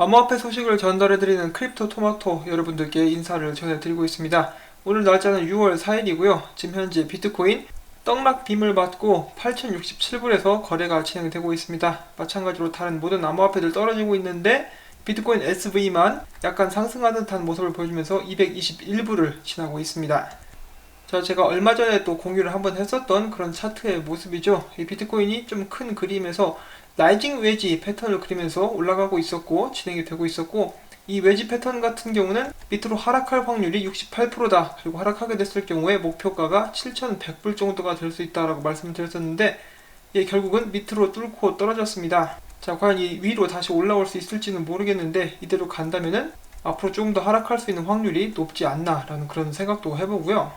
암호화폐 소식을 전달해드리는 크립토 토마토 여러분들께 인사를 전해드리고 있습니다. 오늘 날짜는 6월 4일이고요. 지금 현재 비트코인 떡락 빔을 맞고 8067불에서 거래가 진행되고 있습니다. 마찬가지로 다른 모든 암호화폐들 떨어지고 있는데 비트코인 SV만 약간 상승하는 듯한 모습을 보여주면서 221불을 지나고 있습니다. 자, 제가 얼마 전에 또 공유를 한번 했었던 그런 차트의 모습이죠. 이 비트코인이 좀 큰 그림에서 라이징 웨지 패턴을 그리면서 올라가고 있었고 진행이 되고 있었고 이 웨지 패턴 같은 경우는 밑으로 하락할 확률이 68%다. 그리고 하락하게 됐을 경우에 목표가가 7,100불 정도가 될 수 있다라고 말씀을 드렸었는데 예, 결국은 밑으로 뚫고 떨어졌습니다. 자, 과연 이 위로 다시 올라올 수 있을지는 모르겠는데 이대로 간다면은 앞으로 조금 더 하락할 수 있는 확률이 높지 않나라는 그런 생각도 해보고요.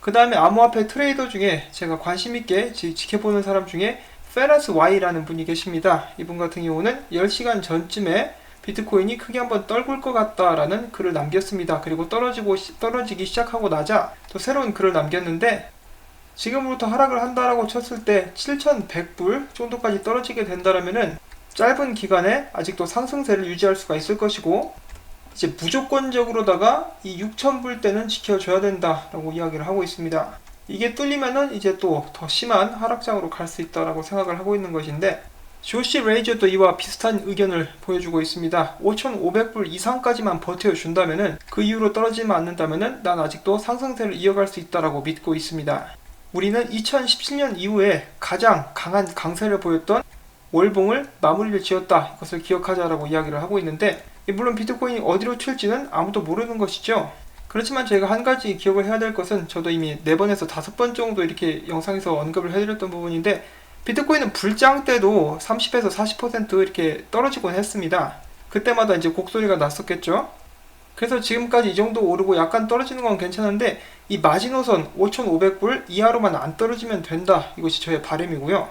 그 다음에 암호화폐 트레이더 중에 제가 관심 있게 지- 지켜보는 사람 중에 페라스 Y라는 분이 계십니다. 이분 같은 경우는 10시간 전쯤에 비트코인이 크게 한번 떨굴 것 같다라는 글을 남겼습니다. 그리고 떨어지고 시- 떨어지기 시작하고 나자 또 새로운 글을 남겼는데 지금부터 하락을 한다라고 쳤을 때 7,100불 정도까지 떨어지게 된다라면은 짧은 기간에 아직도 상승세를 유지할 수가 있을 것이고 이제 무조건적으로다가 이 6,000불 때는 지켜줘야 된다라고 이야기를 하고 있습니다. 이게 뚫리면은 이제 또 더 심한 하락장으로 갈 수 있다라고 생각을 하고 있는 것인데 조시 레이저도 이와 비슷한 의견을 보여주고 있습니다. 5,500불 이상까지만 버텨준다면은 그 이후로 떨어지면 않는다면은 난 아직도 상승세를 이어갈 수 있다라고 믿고 있습니다. 우리는 2017년 이후에 가장 강한 강세를 보였던 월봉을 마무리를 지었다. 이것을 기억하자라고 이야기를 하고 있는데 물론 비트코인이 어디로 튈지는 아무도 모르는 것이죠. 그렇지만 저희가 한 가지 기억을 해야 될 것은 저도 이미 네 번에서 다섯 번 정도 이렇게 영상에서 언급을 해드렸던 부분인데 비트코인은 불장 때도 30에서 40% 이렇게 떨어지곤 했습니다. 그때마다 이제 곡소리가 났었겠죠. 그래서 지금까지 이 정도 오르고 약간 떨어지는 건 괜찮은데 이 마지노선 5,500불 이하로만 안 떨어지면 된다. 이것이 저의 바람이고요.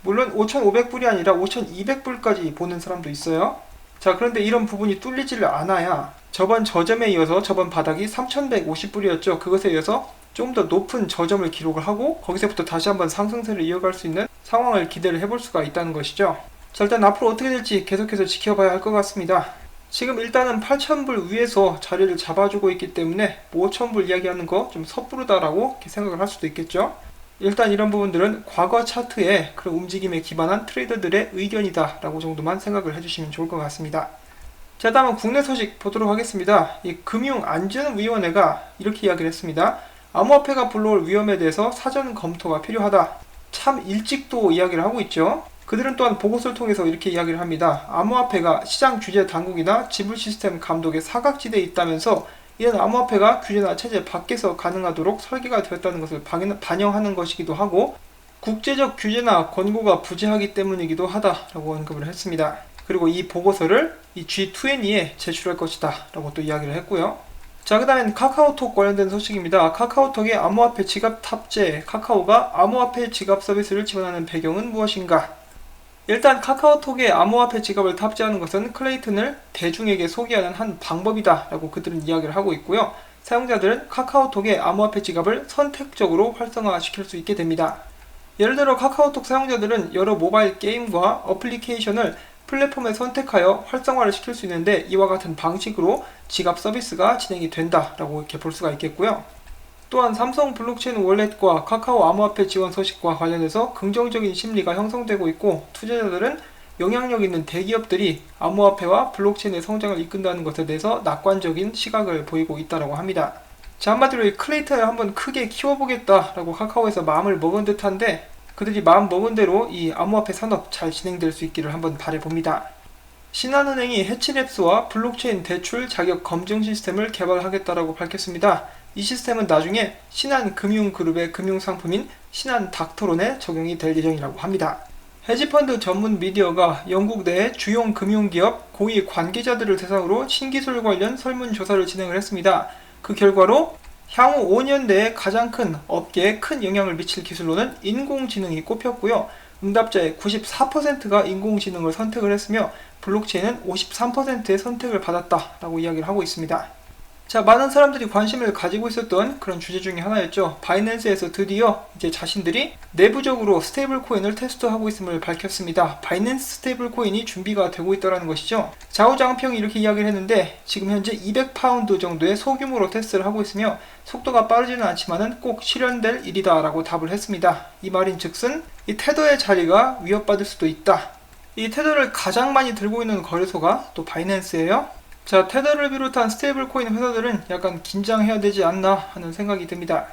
물론 5,500불이 아니라 5,200불까지 보는 사람도 있어요. 자, 그런데 이런 부분이 뚫리지를 않아야 저번 저점에 이어서 저번 바닥이 3,150불이었죠. 그것에 이어서 좀 더 높은 저점을 기록을 하고 거기서부터 다시 한번 상승세를 이어갈 수 있는 상황을 기대를 해볼 수가 있다는 것이죠. 자, 일단 앞으로 어떻게 될지 계속해서 지켜봐야 할 것 같습니다. 지금 일단은 8,000불 위에서 자리를 잡아주고 있기 때문에 5,000불 이야기하는 거 좀 섣부르다라고 생각을 할 수도 있겠죠. 일단 이런 부분들은 과거 차트의 그런 움직임에 기반한 트레이더들의 의견이다라고 정도만 생각을 해주시면 좋을 것 같습니다. 자, 다음은 국내 소식 보도록 하겠습니다. 이 금융안전위원회가 이렇게 이야기를 했습니다. 암호화폐가 불러올 위험에 대해서 사전 검토가 필요하다. 참 일찍도 이야기를 하고 있죠. 그들은 또한 보고서를 통해서 이렇게 이야기를 합니다. 암호화폐가 시장 규제 당국이나 지불 시스템 감독의 사각지대에 있다면서 이런 암호화폐가 규제나 체제 밖에서 가능하도록 설계가 되었다는 것을 반영하는 것이기도 하고 국제적 규제나 권고가 부재하기 때문이기도 하다라고 언급을 했습니다. 그리고 이 보고서를 이 G20에 제출할 것이다 라고 또 이야기를 했고요. 자, 그 다음엔 카카오톡 관련된 소식입니다. 카카오톡의 암호화폐 지갑 탑재, 카카오가 암호화폐 지갑 서비스를 지원하는 배경은 무엇인가? 일단 카카오톡에 암호화폐 지갑을 탑재하는 것은 클레이튼을 대중에게 소개하는 한 방법이다 라고 그들은 이야기를 하고 있고요. 사용자들은 카카오톡의 암호화폐 지갑을 선택적으로 활성화시킬 수 있게 됩니다. 예를 들어 카카오톡 사용자들은 여러 모바일 게임과 어플리케이션을 플랫폼에 선택하여 활성화를 시킬 수 있는데 이와 같은 방식으로 지갑 서비스가 진행이 된다라고 이렇게 볼 수가 있겠고요. 또한 삼성 블록체인 월렛과 카카오 암호화폐 지원 소식과 관련해서 긍정적인 심리가 형성되고 있고 투자자들은 영향력 있는 대기업들이 암호화폐와 블록체인의 성장을 이끈다는 것에 대해서 낙관적인 시각을 보이고 있다고 합니다. 자 한마디로 이 클레이튼을 한번 크게 키워보겠다라고 카카오에서 마음을 먹은 듯한데 그들이 마음 먹은 대로 이 암호화폐 산업 잘 진행될 수 있기를 한번 바라봅니다. 신한은행이 해치랩스와 블록체인 대출 자격 검증 시스템을 개발하겠다라고 밝혔습니다. 이 시스템은 나중에 신한금융그룹의 금융상품인 신한닥터론에 적용이 될 예정이라고 합니다. 헤지펀드 전문 미디어가 영국 내 주요 금융기업 고위 관계자들을 대상으로 신기술 관련 설문조사를 진행을 했습니다. 그 결과로 향후 5년 내에 가장 큰 업계에 큰 영향을 미칠 기술로는 인공지능이 꼽혔고요. 응답자의 94%가 인공지능을 선택을 했으며 블록체인은 53%의 선택을 받았다라고 이야기를 하고 있습니다. 자, 많은 사람들이 관심을 가지고 있었던 그런 주제 중에 하나였죠. 바이낸스에서 드디어 이제 자신들이 내부적으로 스테이블 코인을 테스트하고 있음을 밝혔습니다. 바이낸스 스테이블 코인이 준비가 되고 있다는 것이죠. 좌우장평이 이렇게 이야기를 했는데 지금 현재 200파운드 정도의 소규모로 테스트를 하고 있으며 속도가 빠르지는 않지만은 꼭 실현될 일이다라고 답을 했습니다. 이 말인 즉슨 이 테더의 자리가 위협받을 수도 있다. 이 테더를 가장 많이 들고 있는 거래소가 또 바이낸스예요. 자, 테더를 비롯한 스테이블 코인 회사들은 약간 긴장해야 되지 않나 하는 생각이 듭니다.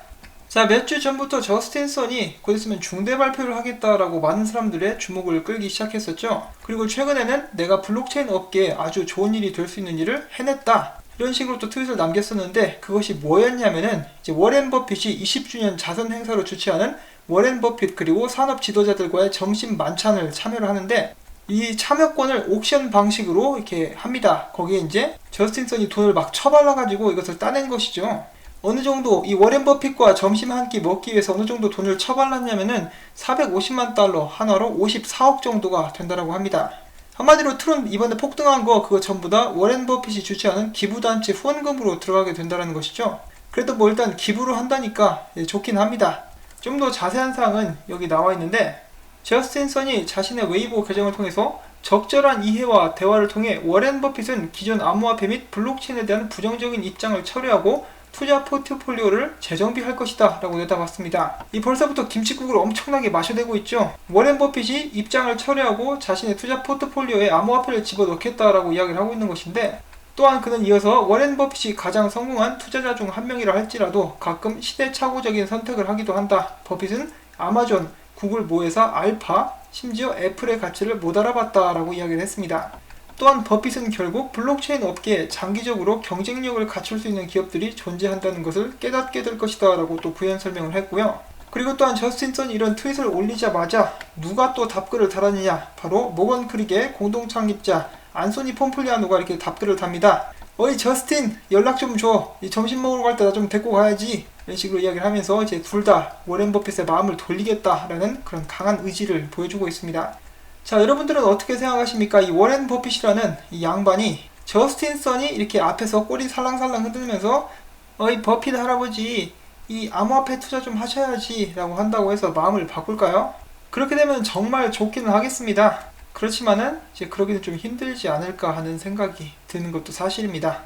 자, 몇 주 전부터 저스틴 선이 곧 있으면 중대 발표를 하겠다라고 많은 사람들의 주목을 끌기 시작했었죠. 그리고 최근에는 내가 블록체인 업계에 아주 좋은 일이 될 수 있는 일을 해냈다. 이런 식으로 또 트윗을 남겼었는데 그것이 뭐였냐면은 이제 워렌 버핏이 20주년 자선 행사로 주최하는 워렌 버핏 그리고 산업 지도자들과의 점심 만찬을 참여를 하는데 이 참여권을 옥션 방식으로 이렇게 합니다. 거기에 이제 저스틴 선이 돈을 막 처발라가지고 이것을 따낸 것이죠. 어느 정도 이 워렌 버핏과 점심 한 끼 먹기 위해서 어느 정도 돈을 처발랐냐면은 450만 달러 한화로 54억 정도가 된다라고 합니다. 한마디로 트론 이번에 폭등한 거 그거 전부 다 워렌 버핏이 주최하는 기부단체 후원금으로 들어가게 된다는 것이죠. 그래도 뭐 일단 기부를 한다니까 예, 좋긴 합니다. 좀 더 자세한 사항은 여기 나와 있는데 저스틴 선이 자신의 웨이보 계정을 통해서 적절한 이해와 대화를 통해 워렌 버핏은 기존 암호화폐 및 블록체인에 대한 부정적인 입장을 처리하고 투자 포트폴리오를 재정비할 것이다 라고 내다봤습니다. 이 벌써부터 김치국을 엄청나게 마셔대고 있죠. 워렌 버핏이 입장을 처리하고 자신의 투자 포트폴리오에 암호화폐를 집어넣겠다라고 이야기를 하고 있는 것인데 또한 그는 이어서 워렌 버핏이 가장 성공한 투자자 중 한 명이라 할지라도 가끔 시대착오적인 선택을 하기도 한다. 버핏은 아마존, 구글 모회사 알파, 심지어 애플의 가치를 못 알아봤다라고 이야기를 했습니다. 또한 버핏은 결국 블록체인 업계에 장기적으로 경쟁력을 갖출 수 있는 기업들이 존재한다는 것을 깨닫게 될 것이다 라고 또 부연 설명을 했고요. 그리고 또한 저스틴 선이 이런 트윗을 올리자마자 누가 또 답글을 달았느냐 바로 모건 크릭의 공동 창립자 안소니 폼플리아노가 이렇게 답글을 답니다. 어이 저스틴 연락 좀 줘. 이 점심 먹으러 갈 때 나 좀 데리고 가야지. 이런 식으로 이야기를 하면서 이제 둘 다 워렌 버핏의 마음을 돌리겠다라는 그런 강한 의지를 보여주고 있습니다. 자 여러분들은 어떻게 생각하십니까? 이 워렌 버핏이라는 이 양반이 저스틴 선이 이렇게 앞에서 꼬리 살랑살랑 흔들면서 어이 버핏 할아버지 이 암호화폐 투자 좀 하셔야지 라고 한다고 해서 마음을 바꿀까요? 그렇게 되면 정말 좋기는 하겠습니다. 그렇지만은 이제 그러기는 좀 힘들지 않을까 하는 생각이 드는 것도 사실입니다.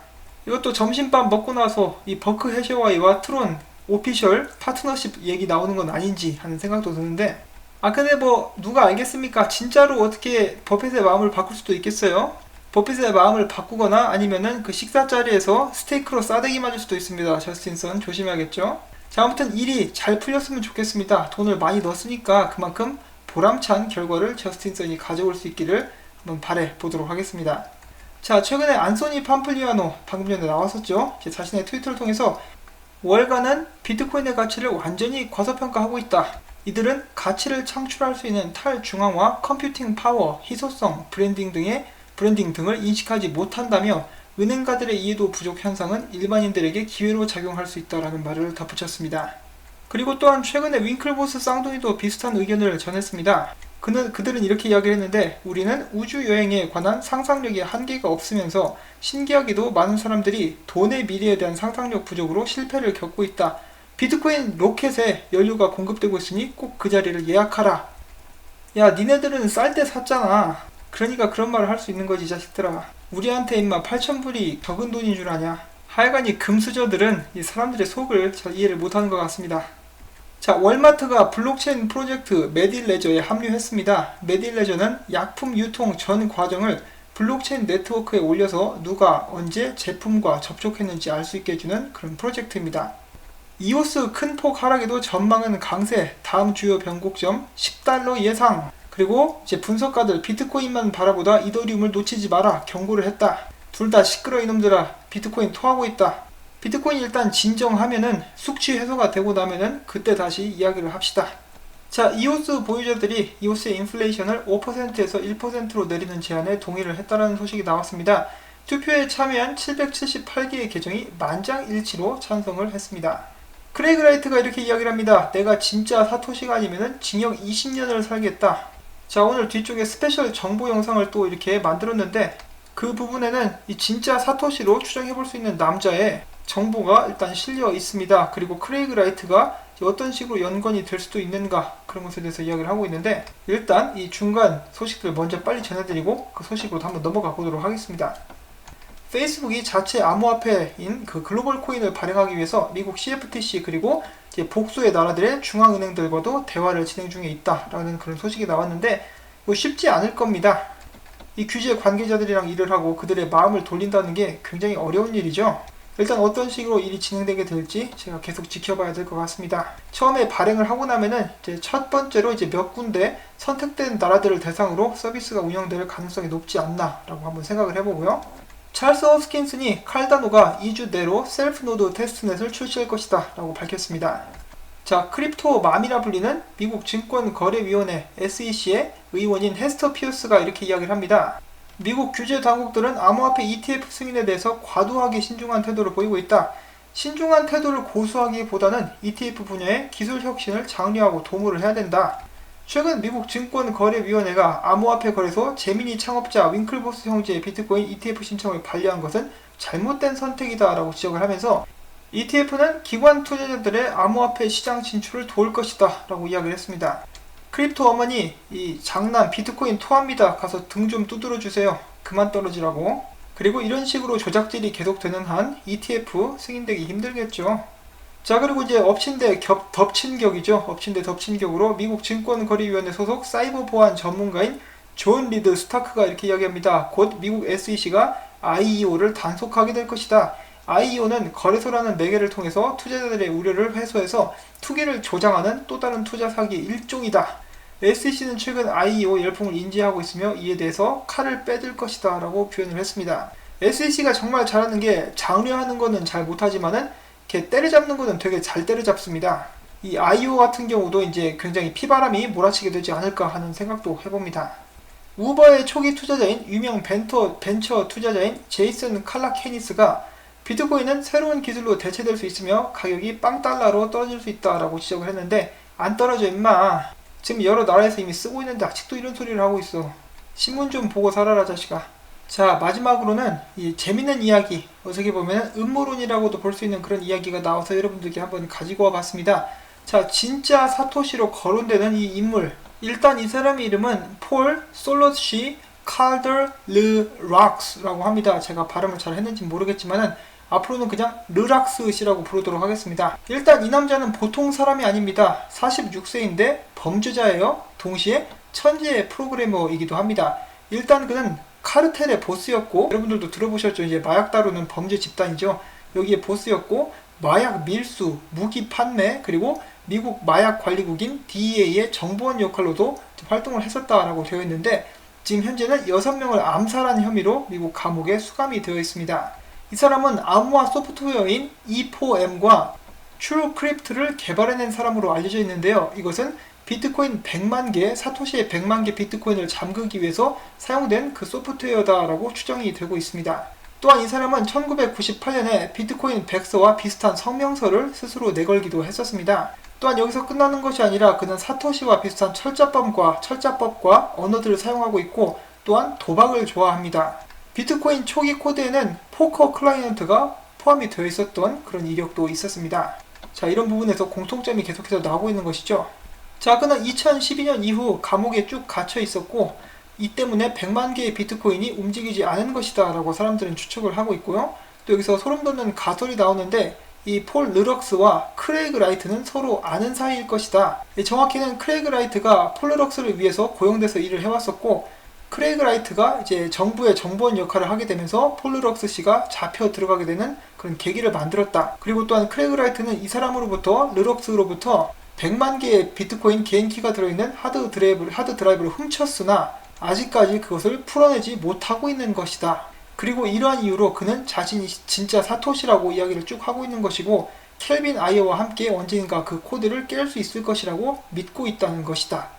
이것도 점심밥 먹고 나서 이 버크 해셔와이와 트론 오피셜 파트너십 얘기 나오는 건 아닌지 하는 생각도 드는데 아 근데 뭐 누가 알겠습니까? 진짜로 어떻게 버핏의 마음을 바꿀 수도 있겠어요? 버핏의 마음을 바꾸거나 아니면은 그 식사 자리에서 스테이크로 싸대기 맞을 수도 있습니다. 저스틴선 조심해야겠죠. 자 아무튼 일이 잘 풀렸으면 좋겠습니다. 돈을 많이 넣었으니까 그만큼 보람찬 결과를 저스틴선이 가져올 수 있기를 한번 바래 보도록 하겠습니다. 자, 최근에 안소니 팜플리아노 방금 전에 나왔었죠. 자신의 트위터를 통해서 월간은 비트코인의 가치를 완전히 과소평가하고 있다. 이들은 가치를 창출할 수 있는 탈중앙화, 컴퓨팅 파워, 희소성, 브랜딩 등의 브랜딩 등을 인식하지 못한다며 은행가들의 이해도 부족 현상은 일반인들에게 기회로 작용할 수 있다라는 말을 덧붙였습니다. 그리고 또한 최근에 윙클보스 쌍둥이도 비슷한 의견을 전했습니다. 그는, 그들은 이렇게 이야기를 했는데 우리는 우주 여행에 관한 상상력이 한계가 없으면서 신기하게도 많은 사람들이 돈의 미래에 대한 상상력 부족으로 실패를 겪고 있다. 비트코인 로켓에 연료가 공급되고 있으니 꼭 그 자리를 예약하라. 야, 니네들은 쌀 때 샀잖아. 그러니까 그런 말을 할 수 있는 거지, 자식들아. 우리한테 임마 8천불이 적은 돈인 줄 아냐. 하여간 이 금수저들은 이 사람들의 속을 잘 이해를 못하는 것 같습니다. 자, 월마트가 블록체인 프로젝트 메딜레저에 합류했습니다. 메딜레저는 약품 유통 전 과정을 블록체인 네트워크에 올려서 누가 언제 제품과 접촉했는지 알 수 있게 해주는 그런 프로젝트입니다. 이오스 큰 폭 하락에도 전망은 강세, 다음 주요 변곡점 10달러 예상, 그리고 이제 분석가들 비트코인만 바라보다 이더리움을 놓치지 마라 경고를 했다. 둘 다 시끄러 이놈들아 비트코인 토하고 있다. 비트코인 일단 진정하면은 숙취 해소가 되고 나면은 그때 다시 이야기를 합시다. 자, 이오스 보유자들이 이오스의 인플레이션을 5%에서 1%로 내리는 제안에 동의를 했다는 소식이 나왔습니다. 투표에 참여한 778개의 계정이 만장일치로 찬성을 했습니다. 크레이그 라이트가 이렇게 이야기를 합니다. 내가 진짜 사토시가 아니면은 징역 20년을 살겠다. 자, 오늘 뒤쪽에 스페셜 정보 영상을 또 이렇게 만들었는데 그 부분에는 이 진짜 사토시로 추정해 볼 수 있는 남자의 정보가 일단 실려 있습니다. 그리고 크레이그 라이트가 어떤 식으로 연관이 될 수도 있는가 그런 것에 대해서 이야기를 하고 있는데 일단 이 중간 소식들 먼저 빨리 전해드리고 그 소식으로 한번 넘어가 보도록 하겠습니다. 페이스북이 자체 암호화폐인 그 글로벌 코인을 발행하기 위해서 미국 CFTC 그리고 복수의 나라들의 중앙은행들과도 대화를 진행 중에 있다라는 그런 소식이 나왔는데 뭐 쉽지 않을 겁니다. 이 규제 관계자들이랑 일을 하고 그들의 마음을 돌린다는 게 굉장히 어려운 일이죠. 일단 어떤 식으로 일이 진행되게 될지 제가 계속 지켜봐야 될 것 같습니다. 처음에 발행을 하고 나면은 이제 첫 번째로 이제 몇 군데 선택된 나라들을 대상으로 서비스가 운영될 가능성이 높지 않나라고 한번 생각을 해보고요. 찰스 허스킨슨이 칼다노가 2주 내로 셀프 노드 테스트넷을 출시할 것이다 라고 밝혔습니다. 자, 크립토 맘이라 불리는 미국 증권거래위원회 SEC의 의원인 헤스터 피어스가 이렇게 이야기를 합니다. 미국 규제 당국들은 암호화폐 ETF 승인에 대해서 과도하게 신중한 태도를 보이고 있다. 신중한 태도를 고수하기보다는 ETF 분야의 기술 혁신을 장려하고 도모를 해야 된다. 최근 미국 증권거래위원회가 암호화폐 거래소 재미니 창업자 윙클보스 형제의 비트코인 ETF 신청을 반려한 것은 잘못된 선택이다라고 지적을 하면서 ETF는 기관 투자자들의 암호화폐 시장 진출을 도울 것이다 라고 이야기를 했습니다. 크립토 어머니 이 장난 비트코인 토합니다. 가서 등 좀 두드려 주세요. 그만 떨어지라고. 그리고 이런 식으로 조작질이 계속되는 한 ETF 승인되기 힘들겠죠. 자 그리고 이제 엎친데 겹, 덮친 격이죠. 엎친데 덮친 격으로 미국 증권거래위원회 소속 사이버 보안 전문가인 존 리드 스타크가 이렇게 이야기합니다. 곧 미국 SEC가 IEO를 단속하게 될 것이다. IEO는 거래소라는 매개를 통해서 투자자들의 우려를 해소해서 투기를 조장하는 또 다른 투자 사기 일종이다. SEC는 최근 IEO 열풍을 인지하고 있으며 이에 대해서 칼을 빼들 것이다 라고 표현을 했습니다. SEC가 정말 잘하는 게 장려하는 거는 잘 못하지만은 이렇게 때려잡는 거는 되게 잘 때려잡습니다. 이 IEO 같은 경우도 이제 굉장히 피바람이 몰아치게 되지 않을까 하는 생각도 해봅니다. 우버의 초기 투자자인 유명 벤터, 벤처 투자자인 제이슨 칼라케니스가 비트코인은 새로운 기술로 대체될 수 있으며 가격이 빵 달러로 떨어질 수 있다라고 지적을 했는데 안 떨어져 임마 지금 여러 나라에서 이미 쓰고 있는데 아직도 이런 소리를 하고 있어. 신문 좀 보고 살아라 자식아. 자 마지막으로는 이 재밌는 이야기 어떻게 보면 음모론이라고도 볼 수 있는 그런 이야기가 나와서 여러분들께 한번 가지고 와봤습니다. 자 진짜 사토시로 거론되는 이 인물 일단 이 사람의 이름은 폴 솔로시 칼더 르 락스라고 합니다. 제가 발음을 잘 했는지 모르겠지만은 앞으로는 그냥 르락스 씨라고 부르도록 하겠습니다. 일단 이 남자는 보통 사람이 아닙니다. 46세인데 범죄자예요. 동시에 천재 프로그래머이기도 합니다. 일단 그는 카르텔의 보스였고 여러분들도 들어보셨죠. 이제 마약 다루는 범죄 집단이죠. 여기에 보스였고 마약 밀수, 무기 판매 그리고 미국 마약 관리국인 DEA의 정보원 역할로도 활동을 했었다라고 되어 있는데 지금 현재는 6명을 암살한 혐의로 미국 감옥에 수감이 되어 있습니다. 이 사람은 암호화 소프트웨어인 E4M과 트루크립트를 개발해낸 사람으로 알려져 있는데요. 이것은 비트코인 100만 개, 사토시의 100만 개 비트코인을 잠그기 위해서 사용된 그 소프트웨어다라고 추정이 되고 있습니다. 또한 이 사람은 1998년에 비트코인 백서와 비슷한 성명서를 스스로 내걸기도 했었습니다. 또한 여기서 끝나는 것이 아니라 그는 사토시와 비슷한 철자법과 철자법과 언어들을 사용하고 있고 또한 도박을 좋아합니다. 비트코인 초기 코드에는 포커 클라이언트가 포함이 되어 있었던 그런 이력도 있었습니다. 자, 이런 부분에서 공통점이 계속해서 나오고 있는 것이죠. 자, 그는 2012년 이후 감옥에 쭉 갇혀 있었고, 이 때문에 100만 개의 비트코인이 움직이지 않은 것이다 라고 사람들은 추측을 하고 있고요. 또 여기서 소름 돋는 가설이 나오는데, 이 폴 르럭스와 크레이그 라이트는 서로 아는 사이일 것이다. 정확히는 크레이그 라이트가 폴 르럭스를 위해서 고용돼서 일을 해왔었고, 크레이그 라이트가 이제 정부의 정보원 역할을 하게 되면서 폴르럭스 씨가 잡혀 들어가게 되는 그런 계기를 만들었다. 그리고 또한 크레이그 라이트는 이 사람으로부터 르럭스로부터 100만 개의 비트코인 개인 키가 들어있는 하드 드라이브를, 하드 드라이브를 훔쳤으나 아직까지 그것을 풀어내지 못하고 있는 것이다. 그리고 이러한 이유로 그는 자신이 진짜 사토시라고 이야기를 쭉 하고 있는 것이고 켈빈 아이어와 함께 언젠가 그 코드를 깰 수 있을 것이라고 믿고 있다는 것이다.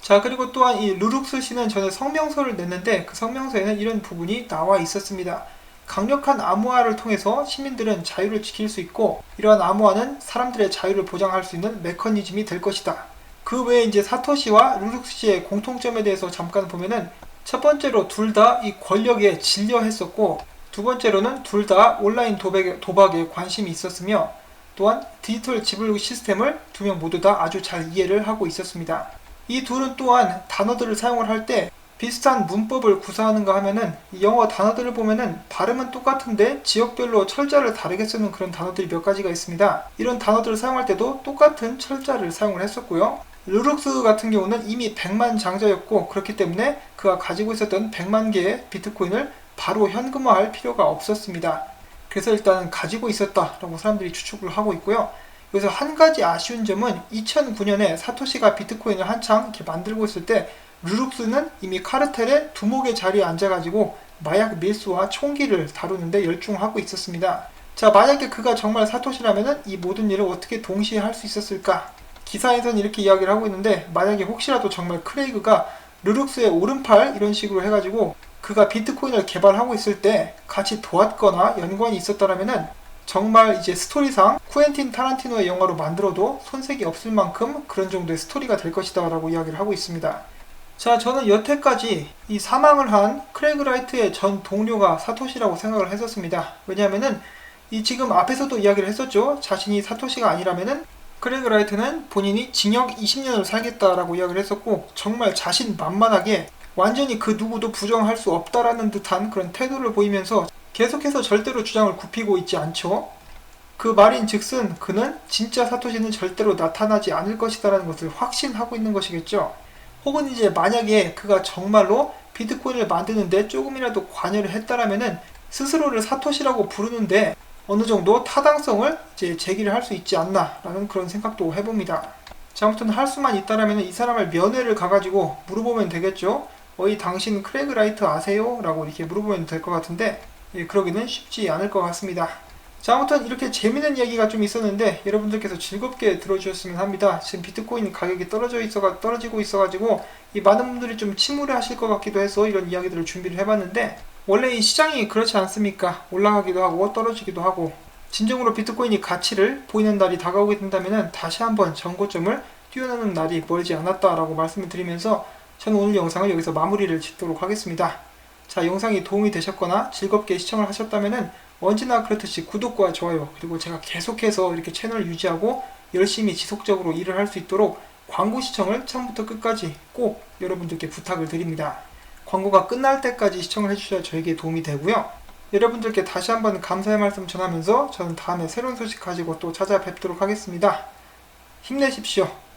자 그리고 또한 이 루룩스 씨는 전에 성명서를 냈는데 그 성명서에는 이런 부분이 나와 있었습니다. 강력한 암호화를 통해서 시민들은 자유를 지킬 수 있고 이러한 암호화는 사람들의 자유를 보장할 수 있는 메커니즘이 될 것이다. 그 외에 이제 사토시와 루룩스 씨의 공통점에 대해서 잠깐 보면은 첫 번째로 둘 다 이 권력에 질려 했었고 두 번째로는 둘 다 온라인 도박에, 도박에 관심이 있었으며 또한 디지털 지불 시스템을 두 명 모두 다 아주 잘 이해를 하고 있었습니다. 이 둘은 또한 단어들을 사용을 할 때 비슷한 문법을 구사하는가 하면은 이 영어 단어들을 보면은 발음은 똑같은데 지역별로 철자를 다르게 쓰는 그런 단어들이 몇 가지가 있습니다. 이런 단어들을 사용할 때도 똑같은 철자를 사용을 했었고요. 루룩스 같은 경우는 이미 100만 장자였고 그렇기 때문에 그가 가지고 있었던 100만 개의 비트코인을 바로 현금화할 필요가 없었습니다. 그래서 일단 가지고 있었다라고 사람들이 추측을 하고 있고요. 여기서 한 가지 아쉬운 점은 2009년에 사토시가 비트코인을 한창 이렇게 만들고 있을 때 루룩스는 이미 카르텔의 두목의 자리에 앉아가지고 마약 밀수와 총기를 다루는데 열중하고 있었습니다. 자, 만약에 그가 정말 사토시라면은 이 모든 일을 어떻게 동시에 할 수 있었을까? 기사에선 이렇게 이야기를 하고 있는데 만약에 혹시라도 정말 크레이그가 루룩스의 오른팔 이런 식으로 해가지고 그가 비트코인을 개발하고 있을 때 같이 도왔거나 연관이 있었다라면은 정말 이제 스토리상 쿠엔틴 타란티노의 영화로 만들어도 손색이 없을 만큼 그런 정도의 스토리가 될 것이다 라고 이야기를 하고 있습니다. 자, 저는 여태까지 이 사망을 한 크레이그 라이트의 전 동료가 사토시라고 생각을 했었습니다. 왜냐하면은 이 지금 앞에서도 이야기를 했었죠. 자신이 사토시가 아니라면은 크레이그 라이트는 본인이 징역 20년을 살겠다라고 이야기를 했었고 정말 자신 만만하게 완전히 그 누구도 부정할 수 없다라는 듯한 그런 태도를 보이면서 계속해서 절대로 주장을 굽히고 있지 않죠. 그 말인 즉슨 그는 진짜 사토시는 절대로 나타나지 않을 것이다라는 것을 확신하고 있는 것이겠죠. 혹은 이제 만약에 그가 정말로 비트코인을 만드는데 조금이라도 관여를 했다라면은 스스로를 사토시라고 부르는데 어느 정도 타당성을 이제 제기를 할 수 있지 않나라는 그런 생각도 해봅니다. 자, 아무튼 할 수만 있다라면 이 사람을 면회를 가가지고 물어보면 되겠죠. 어이 당신 크레그 라이트 아세요? 라고 이렇게 물어보면 될 것 같은데 예, 그러기는 쉽지 않을 것 같습니다. 자 아무튼 이렇게 재밌는 이야기가 좀 있었는데 여러분들께서 즐겁게 들어주셨으면 합니다. 지금 비트코인 가격이 떨어져 있어 떨어지고 있어가지고 이 많은 분들이 좀 침울해 하실 것 같기도 해서 이런 이야기들을 준비를 해봤는데 원래 이 시장이 그렇지 않습니까? 올라가기도 하고 떨어지기도 하고 진정으로 비트코인이 가치를 보이는 날이 다가오게 된다면 다시 한번 정고점을 뛰어넘는 날이 멀지 않았다라고 말씀을 드리면서 저는 오늘 영상을 여기서 마무리를 짓도록 하겠습니다. 자 영상이 도움이 되셨거나 즐겁게 시청을 하셨다면 언제나 그렇듯이 구독과 좋아요 그리고 제가 계속해서 이렇게 채널 유지하고 열심히 지속적으로 일을 할 수 있도록 광고 시청을 처음부터 끝까지 꼭 여러분들께 부탁을 드립니다. 광고가 끝날 때까지 시청을 해주셔야 저에게 도움이 되고요. 여러분들께 다시 한번 감사의 말씀 전하면서 저는 다음에 새로운 소식 가지고 또 찾아뵙도록 하겠습니다. 힘내십시오.